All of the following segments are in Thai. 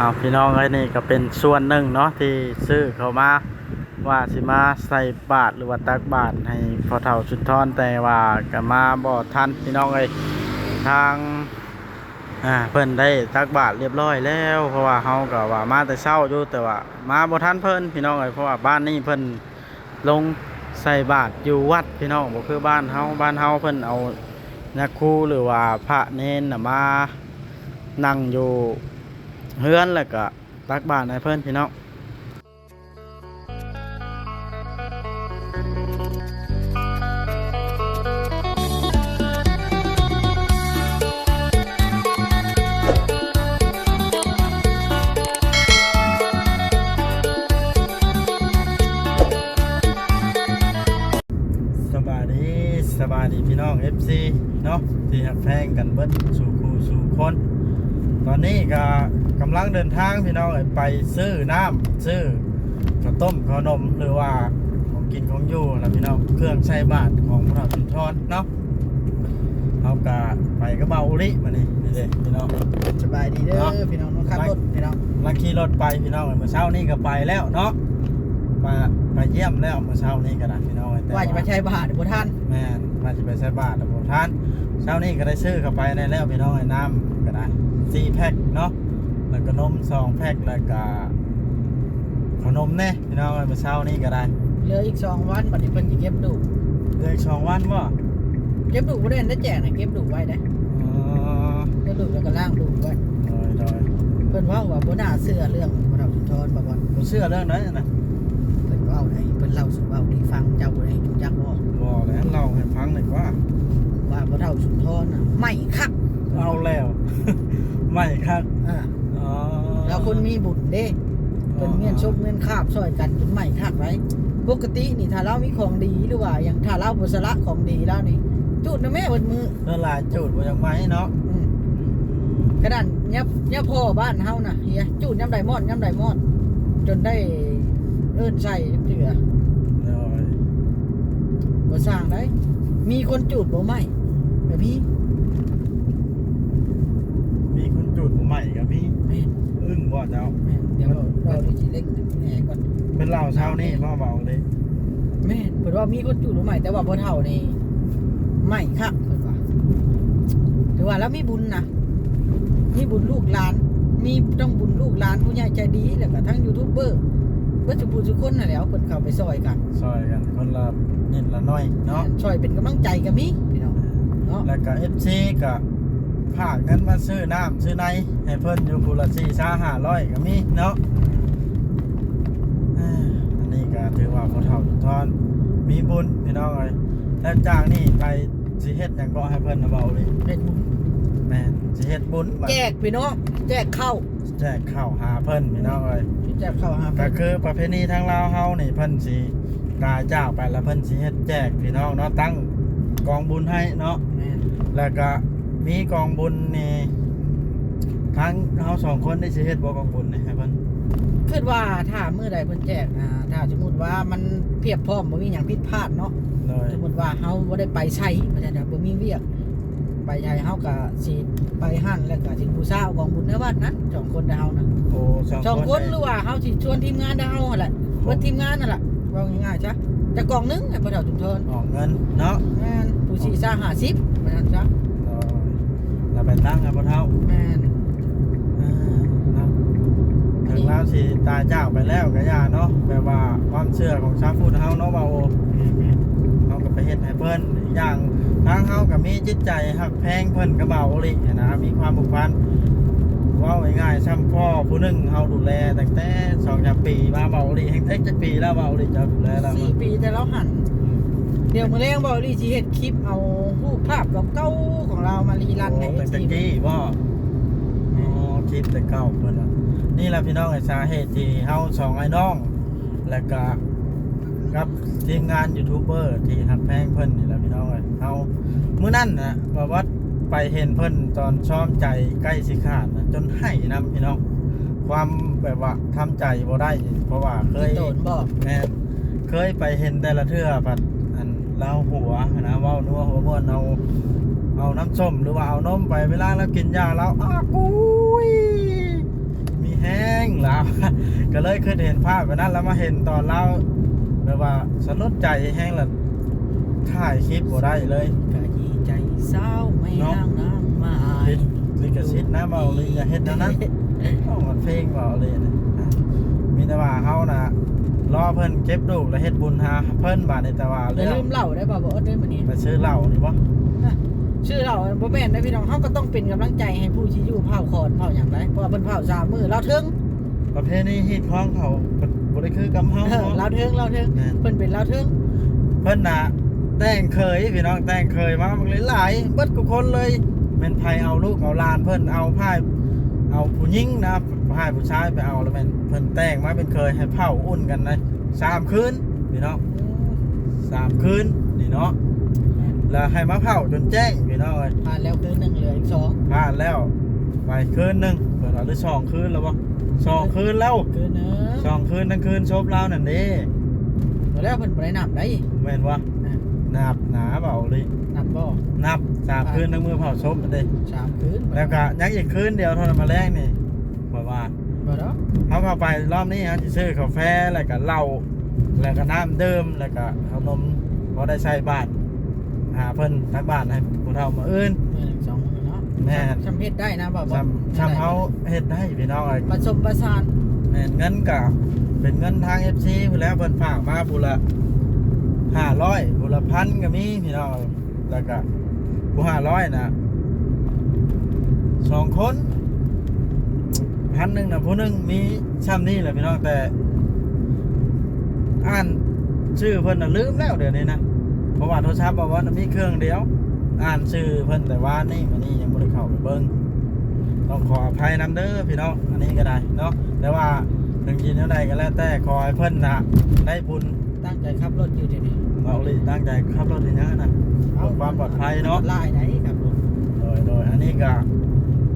เอาพี่น้องไอ้นี่ก็เป็นส่วนหนึ่งเนาะที่ซื้อเขามาว่าสิมาใส่บาทหรือว่าตักบาทให้พอเท่าชุดทอนแต่ว่าก็มาบ่ทันพี่น้องเอ้ทางอ่าเพิ่นได้ตักบาทเรียบร้อยแล้ว เพราะว่าเฮาก็ว่ามาแต่เช้าอยู่แต่ว่ามาบ่ทันเพิ่นพี่น้องเอ้เพราะว่าบ้านนี้เพิ่นลงใส่บาทอยู่วัดพี่น้องบ่คือบ้านเฮาบ้านเฮาเพิ่นเอานักครูหรือว่าพระเนนน่ะมานั่งอยู่ เฮือนแล้วก็ตักบาตรให้เพิ่นพี่น้อง กำลังเดินทางพี่น้องเอ้ยไปซื้อน้ำซื้อข้าวต้มข้าวนมหรือว่าของกินของอยู่นะพี่น้องเครื่องใช้บาทของพระสุนทรเนาะเอากะไปก็เบาอุลิมานี่นี่เลยพี่น้องสบายดีเด้เนาะอพี่น้องน้องขับรถพี่น้องลังขี่รถไปพี่น้องเอ้ยเมื่อเช้านี้ก็ไปแล้วเนาะมาไปเยี่ยมแล้วเมื่อเช้านี้ก็ได้พี่น้องเอ้ยแต่ว่าจะไปใช้บาทบ่ท่านแม่นว่าจะไปใช้บาทแล้วผมทานเช้านี้ก็ได้ซื้อเข้าไปในแล้วพี่น้องไอ้น้ำก็ได้สี่แพ็คเนาะ แล้วก็นมสองแพ็คแล้วก็ขนมเนี่ยพี่น้องไอ้เมื่อเช้านี้ก็ได้เหลืออีกสองวันบัดนี้เพิ่นสิเก็บดูกเดือนสองวันบ่เก็บดูกบ่ได้ได้แจกนะเก็บดูกไว้ได้อ๋อเก็บดูกแล้วก็ล้างดูกไว้โดยโดยเพิ่นเว้าว่าบ่น่าเชื่อเรื่องบ่เราสุนทรบ่บ่ผมเชื่อเรื่องนั้นนะเพิ่นเว้าให้เพิ่นเล่าสู่เว้าให้ฟังเจ้าบ่ได้รู้จักบ่บอกแล้วเราให้ฟังหน่อยว่าว่าบ่เท่าสุนทรน่ะไม่คักเอาแล้วไม่ครับอ่าอ๋อ แล้วคนมีบุญเด้เพิ่นเมียนชบเงินคาบช่วยกันจนไม่คักไว้ปกตินี่ถ้าเรามีของดีหรือว่าอย่างถ้าเราบ่สละของดีแล้วนี่จุดนะแม่เบิดมือเรื่องหลายจุดว่ายังไงเนาะอืมกระดานยับยับพ่อบ้านเฮานะเฮียจูดย้ำไดมอดย้ำไดมอดจนได้เอิ้นใส่เถื่อโดยบ่สร้างได้ มีคนจูดบ่ไหมแบบพี่ มีคนจุดใหม่กับพี่แม่น อึ้งว่าเจ้า แม่นเดี๋ยวเราเราดูสิเล็กแหน่ก่อนเป็นเราเช้านี่พ่อเบาเลยแม่นเพิ่นว่ามีคนจูดบ่ไหมแต่ว่าบ่เท่านี่ไม่ครับเพิ่นว่าถือว่าแล้วมีบุญนะมีบุญลูกหลาน มีต้องบุญลูกหลานผู้ใหญ่ใจดีแล้วก็ทั้งยูทูบเบอร์เบิดทุกผู้ทุกคนน่ะแหล้วเพิ่นเข้าไปซอยกันซอยกันคนละนิดละน้อยเนาะช่วยเป็นกำลังใจกับมีพี่น้องเนาะแล้วก็เอฟซีก็ ผากเงินมาซื้อน้ำซื้อในให้เพิ่นอยู่คูละสี่ชาห้าร้อยก็มีเนาะอ่าอันนี้ก็ถือว่าพอเท่าทุกทอนมีบุญพี่น้องเอ้ยแล้วจากนี่ไปสิเฮ็ดหยังก็ให้เพิ่นนะเบาเลยเป็นบุญแม่นสิเฮ็ดบุญบัดแจกพี่น้องแจกข้าวแจกข้าวหาเพิ่นพี่น้องเอ้ยแจกข้าวหาก็คือประเพณีทางลาวเฮานี่เพิ่นสิกาเจ้าไปแล้วเพิ่นสิเฮ็ดแจกพี่น้องเนาะตั้งกองบุญให้เนาะแม่นแล้วก็ มีกองบุญนี่ทั้งเฮาสองคนได้สิเฮ็ดบ่กองบุญนี่ให้เพิ่นคิดว่าถ้ามื้อใดเพิ่นแจกอ่าถ้าสมมุติว่ามันเพียบพร้อมบ่มีหยังผิดพลาดเนาะเลยสมมุติว่าเฮาบ่ได้ไปใช้เพราะฉะนั้นบ่มีเวียก ไปใช้เฮาก็สิไปหั่นแล้วก็สิบูชาเอาของบุญในวัดนั้นสองคนเดานะโอ้สองสองคนคนหรือว่าเฮาสิชวนทีมงานเดาหั่นแหละเบิดทีมงานนั่นแหละว่าง่ายๆจ้ะจะกล่องหนึงให้บ่เท่าจุนทนออกเงินเนาะแม่นผู้สิซ่า50เพราะฉะนั้นจ้ะ เลยแล้วไปตั้งให้บ่เท่าแม่นอ่าเนาะถึงแล้วสิตายจากไปแล้วก็อย่าเนาะแปลว่าความเชื่อของชาวพุทธเฮาเนาะว่าโอเฮาก็ไปเฮ็ดให้เพิ่นอีกอย่างทางเฮาก็มีจิตใจฮักแพงเพิ่นก็เบาอีหลินะมีความผูกพันเว้าง่ายๆซ้ำพ่อผู้หนึงเฮาดูแลตั้งแต่2-3ปีมาเบาอีหลิแฮงเต็กจักปีแล้วเบาอีหลิเจ้าดูแลแล้วสี่ปีแต่เราหันเดี๋ยวมื้อแรงบ่รีสิเฮ็ดคลิปเอารูปภาพเก่าๆของเรามารีรันให้โอ้ตั้งแต่กี้บ่อ๋อคลิปแต่เก่าเพิ่นว่านี่แหละพี่น้องไอ้สาเหตุที่เฮาสองไอ้น้อง แล้วก็กับทีมงานยูทูบเบอร์ที่ฮักแพงเพิ่นนี่แหละพี่น้องเอ้ยเฮามื้อนั้นน่ะว่าว่าไปเห็นเพิ่นตอนซ้อมใจใกล้สิขาดนะจนให้นํพี่น้อง ความแบบว่าทำใจบ่ได้ เพราะว่าเคยโดนบ่แม่นเคยไปเห็นแต่ละเทื่อผัดอันเล่าหัวนะเว้านัวหัวม่วนเอาเอาน้ำส้มหรือว่าเอานมไปเวลาเรากินยาเราอ้ากุยมีแห้งแล้วก็เลยเคยเห็นภาพแบบนั้นแล้วมาเห็นตอนเล่าแบบว่าสลดใจแห้งละถ่ายคลิปบ่ได้เลยกะยีใจเศร้าไม่เนาะนางนางไมาลิขลิขสิทธิ์นะเบาเลยอย่าเฮ็ดแนวนั้นต้องมันเพลงเบาเลยนะอะมีแต่ว่าเฮาน่ะ รอเพิ่นเก็บลูกแล้วเฮ็ดบุญหาเพิ่นบาดนี้แต่ว่าอย่าเรื่องลืมเหล่าได้บ่บ่เอิ้นได้มื้อนี้ ไปซื้อเหล้านี่บ่ชื่อเราบ่แม่นได้พี่น้องเฮาก็ต้องเป็นกำลังใจให้ผู้ที่อยู่เผาคอนเผาหยังได้เพราะว่าเพิ่นเผาสามมื้อเราถึงประเพณีฮีดของเขาบ่ได้คือกับเฮาเออเราเนาะถึงเราถึงแม่นเพิ่นเป็นเราถึงเพิ่นน่ะแต่งเคยพี่น้องแต่งเคยมาบักหลายๆเบิดทุกคนเลยแม่นไผเอาลูกเอาหลานเพิ่นเอาพายเอาผู้หญิงนะ พายผู้ชายไปเอาแล้วแม่นเพิ่นแต่งมาเป็นเคยให้เผาอุ่นกันนะสามคืนพี่น้องสามคืนนี่เนาะแล้วให้มาเผาจนแจ้งพี่น้องเอ้ยผ่านแล้วคืนหนึงเหลืออีกสองผ่านแล้วไปคืนหนึงเพิ่นว่าหรือสองคืนแล้วบ่สองคืนแล้วคืนหนึงสองคืนทั้งคืนชบแล้วนั่นเด้แล้วเพิ่นบ่ได้นับได้แม่นว่าอะนับหนาเบาเลยนับบ่นับสามคืนทั้งมือเผาชบนั่นเด้สามคืนแล้วก็ยังอีกคืนเดียวเท่านั้นมาแรกนี่บอก ว่าบ่ดอกเขาเข้าไปรอบนี้เขาจะซื้อกาแฟแล้วก็เหล้าแล้วก็น้ำเดิมแล้วก็ขนมพอได้ใส่บาทหาเพิ่นทักบาทให้ผู้เฒ่ามาอื่น มื้อหนึ่งสองมื้อเนาะแม่นชำเฮ็ดได้นะบ่บ่ซ้ำซ้ำเขาเฮ็ดได้พี่น้องเอ้ย ผสมประสานแม่นเงินก็เป็นเงินทาง FC พู้นแหล้วเพิ่นฝากมาบุละ500บุละพันก็มีพี่น้องแล้วก็ผู้500น่ะสองคน พันหนึ่งนะผู้หนึ่งมีซ้ำนี่แหละพี่น้องแต่ อ่านชื่อเพิ่นน่ะลืมแล้วเดี๋ยวนี้นะเพราะว่าโทรศัพท์บอกว่ามีเครื่องเดียว อ่านชื่อเพิ่นแต่ว่านี่มันนี่ยังบ่ได้เข้าไปเบิ่งต้องขออภัยนํเด้อพี่น้องอันนี้ก็ได้เนาะแต่ว่าถึงยินเท่าใดก็แล้วแต่ขอให้เพิ่นน่ะได้บุญตั้งใจขับรถอยู่ที่นี่เอาเลยตั้งใจขับรถอย่างนั้นนะเพื่อความปลอดภัยเนาะลายไหนครับผมโดยโดยอันนี้ก็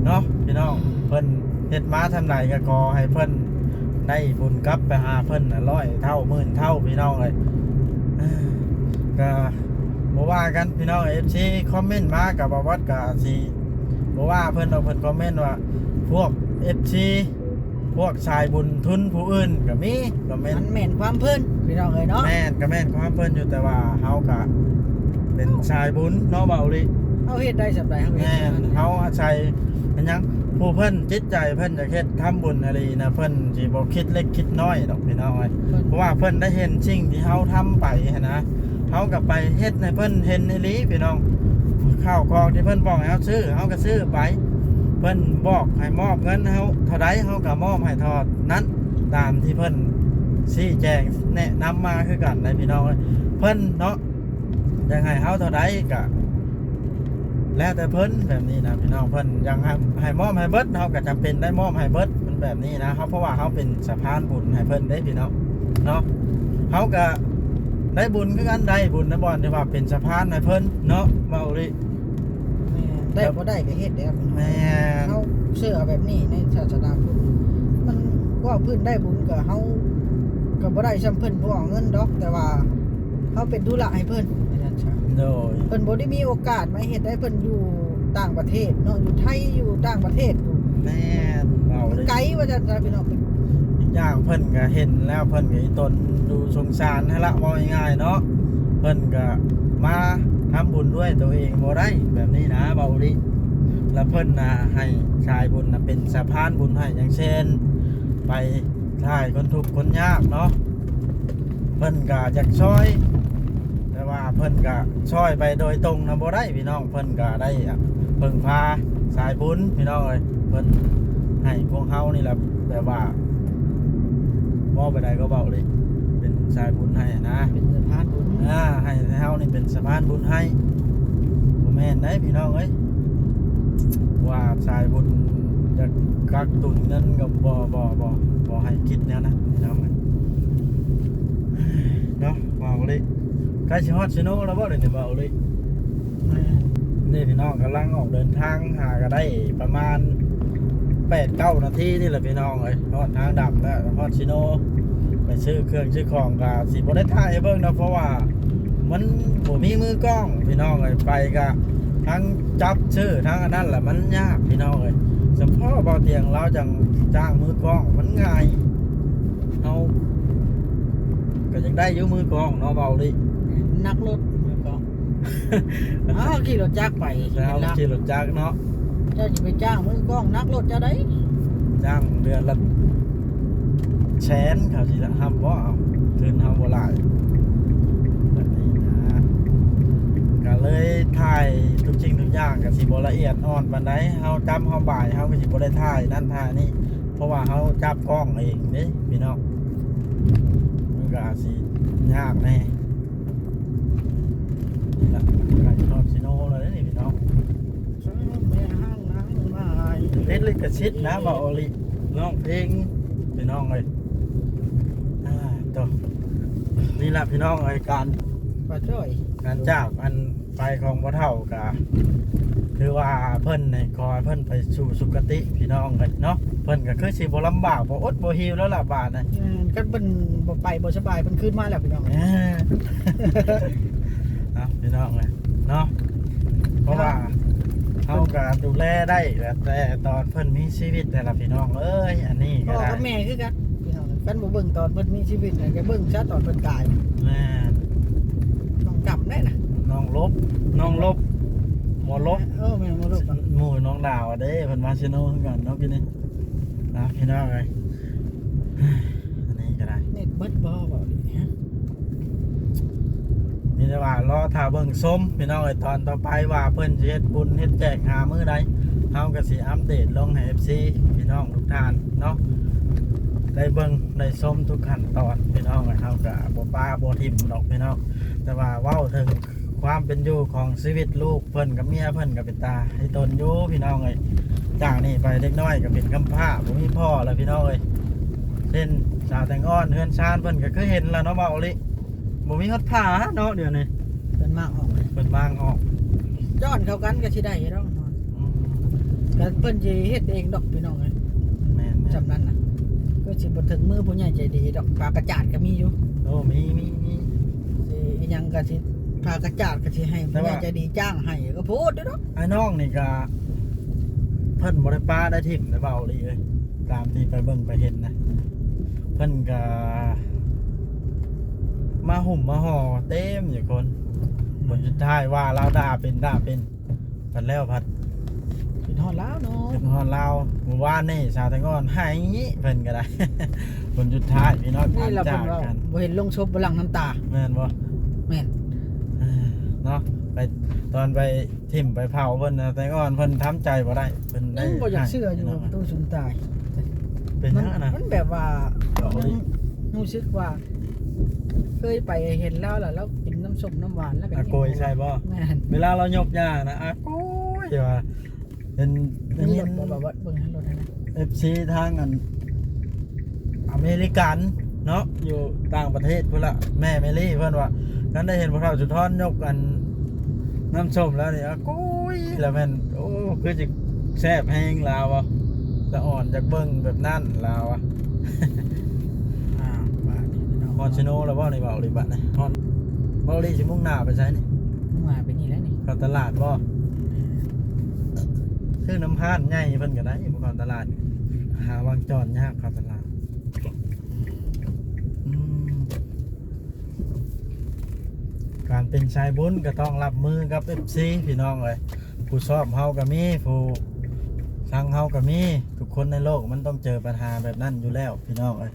เนาะพี่น้องเพิ่น เฮ็ดมาทำไหนก็ขอให้เพิ่นได้บุญกลับไปหาเพิ่นน่ะร้อยเท่าหมื่นเท่าพี่น้องเลยเอ้อก็บ่ว่ากันพี่น้อง FC คอมเมนต์มากับบ่วัดก็สิบ่ว่าเพิ่นเอาเพิ่นคอมเมนต์ว่าพวก FC พวกชายบุญทุนผู้อื่นก็มีคอมเมนมัต์นแม่นความเพิ่นพี่น้องเอ้ยเนาะแม่นก็แม่นความเพิ่นอยู่แต่ว่าเฮาก็เป็นชายบุญเนาะเบาลิเอาเฮ็ดได้สำใดเฮาเฮ็ดแม่นเขาอาศัย เป็นหยังผู้เพิ่นจิตใจเพิ่นจะเฮ็ดทำบุญอะไรนะเพิ่นสิบ่คิดเล็กคิดน้อยดอกพี่น้องเอ้ยเพิ่นเพราะว่าเพิ่นได้เห็นสิ่งที่เฮาทำไปหั้นนะเฮาก็ไปเฮ็ดให้เพิ่นเห็นอีหลีพี่น้องข้าวของที่เพิ่นบอกให้เฮาซื้อเฮาก็ซื้อไป เพิ่นบอกให้มอบเงินให้เฮาเท่าใดเฮาก็มอบให้เทอดนั้นตามที่เพิ่นชี้แจงแนะนำมาคือกันนะพี่น้องเอ้ยเพิ่นเนาะอยากให้เฮาเท่าใดก็ แล้วแต่เพิ่นแบบนี้นะพี่น้องเพิ่นยังให้ให้มอบให้เบิดเฮาก็จำเป็นได้มอบให้เบิดมันแบบนี้นะเขาเพราะว่าเขาเป็นสะพานบุญให้เพิ่นได้พี่น้องเนาะเขาก็ได้บุญคือกันได้บุญนะบ่อนที่ว่าเป็นสะพานให้เพิ่นเนาะเมาลิแม่นได้บ่ได้ก็เฮ็ดได้ครับพี่น้องแม่นเฮาเชื่อแบบนี้ในศาสนาพุทธมันว่าเพิ่นได้บุญก็เฮาก็บ่ได้ซ้ำเพิ่นบ่เอาเงินดอก แต่ว่าเฮาเป็นธุระให้เพิ่นอาจารย์ชา โดยเพิ่นบ่ได้มีโอกาสมาเฮ็ดให้เพิ่นอยู่ต่างประเทศเนาะอยู่ไทยอยู่ต่างประเทศอยู่แม่นเมาลิไกลว่าจะพี่น้องเป็นอีกอย่างเพิ่นก็เห็นแล้วเพิ่นก็อีตนดูสงสารให้ละว่าง่ายๆเนาะเพิ่นก็มาทำบุญด้วยตัวเองบ่ได้แบบนี้นะเบาลิแล้วเพิ่นนะให้ชายบุญนะเป็นสะพานบุญให้อย่างเช่น ไปถ่ายคนทุกข์คนยากเนาะเพิ่นก็อยากช่วยแต่ ว่าเพิ่นก็ช่วยไปโดยตรงนะบ่ได้พี่น้องเพิ่นก็ได้เพิ่งพาสายบุญพี่น้องเอ้ยเพิ่นให้พวกเฮานี่แหละแบบว่าบ่ไปใดก็เบาเลย เป็นสายบุญให้นะเป็นสะพานบุญอ่าให้เฮานี่เป็นสะพานบุญให้บ่แม่นได้พี่น้องเอ้ยว่าสายบุญจะกักตุนเงินกับบ่บ่บ่บ่ให้คิดแนวนะพี่น้องเอ้ยเนาะว่าเอาเลยใกล้สิฮอดซิโนแล้วบ่เดี๋ยวนี้บ่เอาเลยนี่พี่น้องกำลังออกเดินทางหาก็ได้ประมาณ8 9นาทีนี่แหละพี่น้องเอ้ยฮอดทางดำแล้วฮอดซิโนไปซื้อเครื่องซื้อของก็สิบ่ได้ถ่ายให้เบิ่งนะเพราะว่ามันบ่มีมือกล้องพี่น้องเอ้ยไปก็ทั้งจับชื่อทั้งอันนั้นแหละมันยากพี่น้องเอ้ยเฉพาะเบาเตียงเราจังจ้างมือกล้องมันง่ายเอาก็ยังได้ยู่มือกล้องเนาะเบาดิ นักรถแล้วก็อ้าวขี่รถจักรไปแล้วเป็นลักขี่รถจักรเนาะเจ้าจะไปจ้างมือกล้องนักรถเจ้าได้จ้างเดือนละแสนเขาสิละห้ามบ่เอาคืนเฮาบ่หลายแบบนี้นะก็เลยถ่ายทุกสิ่งทุกอย่างก็สิบ่ละเอียดอ่อนปานใดเฮาจำเฮาบ่ายเฮาก็สิบ่ได้ถ่ายนั่นถ่ายนี่เพราะว่าเฮาจับกล้องเองเด้พี่น้องมันก็อาจสิยากแน่นี่ล่ะใกล้รอบซิโนแล้วเด้นี่พี่น้อง แม่ห้างนางไม้ เล่นลิขสิทธิ์นะบ่โอลิน้องเพลงพี่น้องเลยอ่าต่อนี่แหละพี่น้องเลยการป้าจ้อยการจากอันไปของพ่อเฒ่ากะคือว่าเพิ่นในคอยเพิ่นไปสู่สุคติพี่น้องเลยเนาะเพิ่นก็คือสิบ่ลำบากบ่อดบ่หิวแล้วล่ะบาดนะอืมก็เป็นบ่ไปบ่สบายเป็นขึ้นมาแล้วพี่น้องเอ้อเอาพี่น้องเลยเนาะเพราะว่า เขาก็ดูแลได้แบบแต่ตอนเพิ่นมีชีวิตแต่ละพี่น้องเอ้ยอันนี้ก็พ่อได้กับแม่คือกันพี่น้องกันบ่เบิ่งตอนเพิ่นมีชีวิตน่ะก็เบิ่งซะตอนเพิ่นตายแม่ต้องจำได้นะน้องลบน้องลบหมอลบเออแม่นบ่ลูกอะหมู่น้องดาวอะเด้เพิ่นมาชิโน่คือกันเนาะพี่นี่นะพี่น้องเอ้ยอันนี้ก็ได้เน็ตเบิดบ่บ่ดิฮะ มีแต่ว่ารอถ้าเบิ่งส้มพี่น้องเอ้ตอนต่อไปว่าเพิ่นเฮ็ดบุญเฮ็ดแจกหามื้อใดเฮาก็สิอัปเดตลงให้ FC พี่น้องทุกท่านเนาะได้เบิ่งได้ส้มทุกขั้นตอนพี่น้องเอ้ยเฮาก็บ่ป้าบ่ทิ่มดอกพี่น้องแต่ว่าเว้าถึงความเป็นอยู่ของชีวิตลูกเพิ่นกับเมียเพิ่นก็เป็นตาให้ตนอยู่พี่น้องเอ้ยจากนี่ไปเล็กน้อยก็เป็นกำพร้าผมมีพ่อแล้วพี่น้องเอ้ยเช่นสาวแตงอ้อนเฮือนชานเพิ่นก็คือเห็นแล้วเนาะเบาลิ บ่มีฮอดผ้าเนาะเดี๋ยวนี้เพิ่นมากออกเลยเพิ่นมางออกย้อนเข้ากันก็สิได้ดอกอืมก็เพิ่นสิเฮ็ดเองดอกพี่น้องเอ้ยแม่นแม่นจำนั้นน่ะก็สิบ่ถึงมือผู้ใหญ่ใจดีดอกปลากระจาดก็มีอยู่โอ้มีมีมีสิอีหยังก็สิปลากระจาดก็สิให้แต่ผู้ใหว่าญ่ใจดีจ้างให้ก็พูดเด้อเนาะไอ้น้องนี่ก็เพิ่นบ่ได้ป้าได้ทิ่มได้เบาลิเอ้ยตามที่ไปเบิ่งไปเห็นนะ เพิ่นก็ มาห่มมาห่อเต็มอยู่คนผลสุดท้ายว่าเราด่าเป็นด่าเป็นพัดแล้วพัดเป็นฮอดแล้วเนาะถึงฮอนลาวหมู่บ้านนี่ชาวแตงอนให้เพิ่นก็ได้ผลสุดท้ายพี่น้องนี่การเราจาเพิ่นกว่ากันบ่เห็นลงศพบ่หลังน้ำตาแม่นบ่แม่นเอ้อเนาะไปตอนไปทิ่มไปเผาเพิ่นนะแตงอนเพิ่นทำใจบ่ได้เพิ่นได้ยังบ่อยากเชื่ออยู่ให้พี่น้งตู้สุนตายเป็นมัยังไงนะมันแบบว่าเอาดิรู้สึกว่า เคยไปเห็นแล้วล่ะแล้วกินน้ำส้มน้ำหวานแล้วก็อาโกยใช่บ่แม่นเวลาเรายกย่านะอาโกยว่าเป็นได้เป็นรยิถนบ่แบบว่าเบิ่งให้รถให้นะ FC ทางอันอเมริกันเนาะอยู่ต่างประเทศพุ่นละแม่เมลี่เพิ่นว่ากันได้เห็นพวกเราจุดทอนยกอันน้ำส้มแล้วนี่อะกุ้ยแล้วแม่นโอ้คือจะแซ่บแห้งลาวอะจะอ่อนจากเบิ้งแบบนั่นลาวอะอ่าบ้านนี่พี่น้องฮอนชิโนแล้วบ่ในเบาหรือบัดนี่ฮอนเบาหลีสิมุ่งหน้าไปใช้นี่มาเป็นนี่แล้วนี่เข้าตลาดบ่คือน้ำพานใหญ่เพิ่นก็ได้บ่เข้าตลาด หาวางจอดยากเข้าตลาดอืมการเป็นชายบุญก็ต้องรับมือกับ FC พี่น้องเลยผู้ชอบเฮาก็มีผู้ทางเฮาก็มีทุกคนในโลกมันต้องเจอปัญหาแบบนั้นอยู่แล้วพี่น้องเอ้ย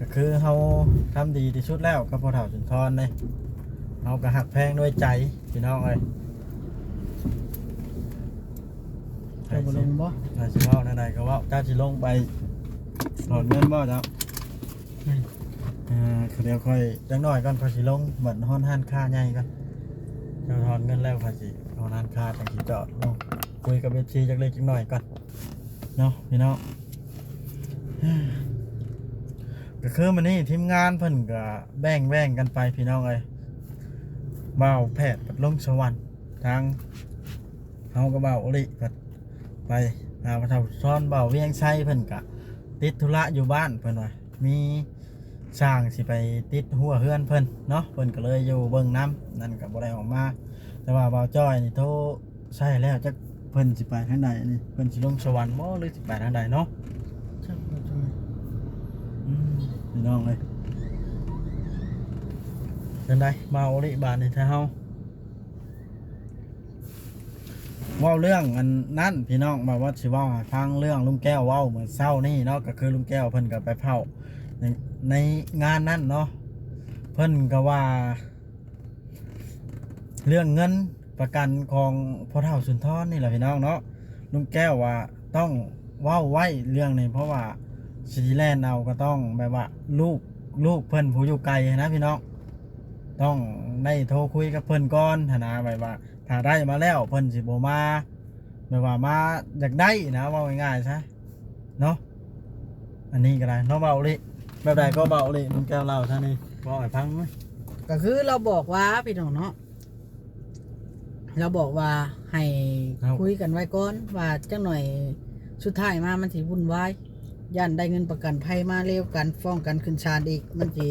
ก็คือเฮาทำดีที่สุดแล้วกับพ่อเฒ่าจุนทรเลยเฮาก็หักแพงด้วยใจพี่น้องเอ้ยเจ้าบ่ลงบ่ถ้าสิเว้าในใดก็เว้าถ้าสิลงไปถอนเงินบ่เจ้าอ่าเดี๋ยวค่อยจังน้อยก่อนค่อยสิลงเหมือนฮ้อนหันค่าใหญ่ก่อนเจ้าถอนเงินแล้วค่อยสิฮ้อนหันค่าจังสิจอดลงคุยกับเอฟซีจักเล็กจักน้อยก่อนเนาะพี่น้อง ก็คือมันนี่ทีมงานเพิ่นก็แบ่งแบ่งกันไปพี่น้องเอ้ยบ่าแพทย์ปัดลงสวรรค์ทางเฮาก็บ่าวอลิปัดไปหาพระเฒ่าซ้อนเบาเวียงไชเพิ่นก็ติดธุระอยู่บ้านเพิ่นว่ามีสร้างสิไปติดหัวเฮือนเพิ่นเนาะเพิ่นก็เลยอยู่เบิ่งน้ำนั่นก็บ่ได้ออกมา แต่ว่าเบาจ้อยนี่โทรใช้แล้วจักเพิ่นสิไปทางใดนนี้เพิ่นสิลงสวรรค์บ่หรือสิไปทางใดเนาะ จักบ่จัง อืม พี่น้องเอ้ยจังไดมาโอริบานนี่ถ้าเฮาเว้าเรื่องอันนั้นพี่น้องบอกว่าสิว้าฟังเรื่องลุงแก้วว้าเหมือนเศร้านี่เนาะก็คือลุงแก้วเพิ่นก็ไปเผาในในงานนั้นเนาะเพิ่นก็ว่า เรื่องเงินประกันของพ่อเฒ่าสุนทรนี่แหละพี่น้องเนาะลุงแก้วว่าต้องว้าไว้เรื่องนี้เพราะว่า สวิตเซอร์แลนด์เอาก็ต้องแบบว่า ลูกลูกเพิ่นผู้อยู่ไกลนะพี่น้องต้องได้โทรคุยกับเพิ่นก่อนหั้นนะแบบว่า ถ้าได้มาแล้วเพิ่นสิบ่มาแบบว่ามาอยากได้นะเว่าง่ายๆซะเนาะอันนี้ก็ได้เนาะเบาเลยแบบใดก็เบาเลยลุงแก้วเล่าท่านี้บอกให้ฟังไหมก็คือเราบอกว่าพี่น้องเนาะเราบอกว่าให้คุยกันไว้ก่อนว่าจังหน่อยสุดท้ายมามันสิวุ่นวาย ย่านได้เงินประกันภัยมาเร็วกันฟ้องกันขึ้นศาลอีก มันสิ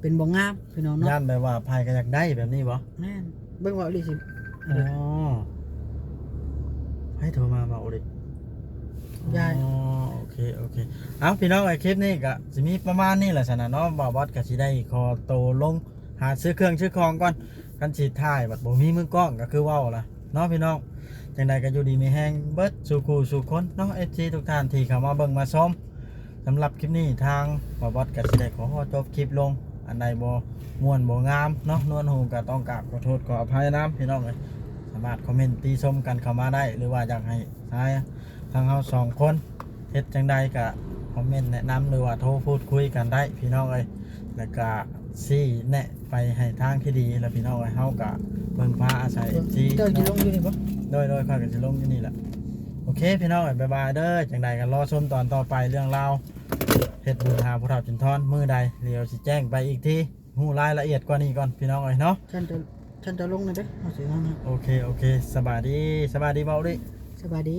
เป็นบ่งามพี่น้องเนาะย่านแบบว่าภายก็อยากได้แบบนี้บ่แม่นเบิ่งว่าอีหลีสิอ๋อให้โทรมามาโอริยายอ๋อโอเคโอเคเอาพี่น้องไอ้คลิปนี้ก็จะมีประมาณนี้แหละสนะเนาะบ่าวบอสก็สิได้คอโตลงหาซื้อเครื่องซื้อของก่อนกันสิถ่ายบัดบ่มีมือกล้องก็คือเว้าล่ะเนาะพี่น้องจังใดก็อยู่ดีมีแฮงเบิดสู่คู่สู่คนเนาะ FC ทุกท่านที่เข้ามาเบิ่งมาชม สำหรับคลิปนี้ทางบ่าวบอสก็สิได้ขอจบคลิปลง อันใดบ่ม่วนบ่งามเนาะนวลหูก็ต้องกราบขอโทษขออภัยนํพี่น้องเอ้ยสามารถคอมเมนต์ตีชมกันเข้ามาได้ หรือว่าอยากให้ทายทางเฮาสองคนเฮ็ดจังใดก็คอมเมนต์แนะนำหรือว่าโทรพูดคุยกันได้พี่น้องเอ้ยแล้วก็ซี่แนะไปให้ทางที่ดีแล้วพี่น้องไอ้เฮาก็เบิ่งฟ้าอาศัยที่เจ้าสิลงอยู่นี่บ่โดยโดยข้อยก็สิลงอยู่นี่แหละโอเคพี่น้องเอ้ยบ๊ายบายเด้อจังใดก็รอชมตอนต่อไปเรื่องราว เฮ็ดบุญหาผู้เฒ่าจุนทอนมื้อใดเดี๋ยวสิแจ้งไปอีกทีฮู้รายละเอียดกว่านี้ก่อนพี่น้องเอ้ยเนาะฉันจะฉันจะลงเลยเด้อเอาสิลงนะโอเคโอเคสบายดีสบายดีเบาดิสบายดี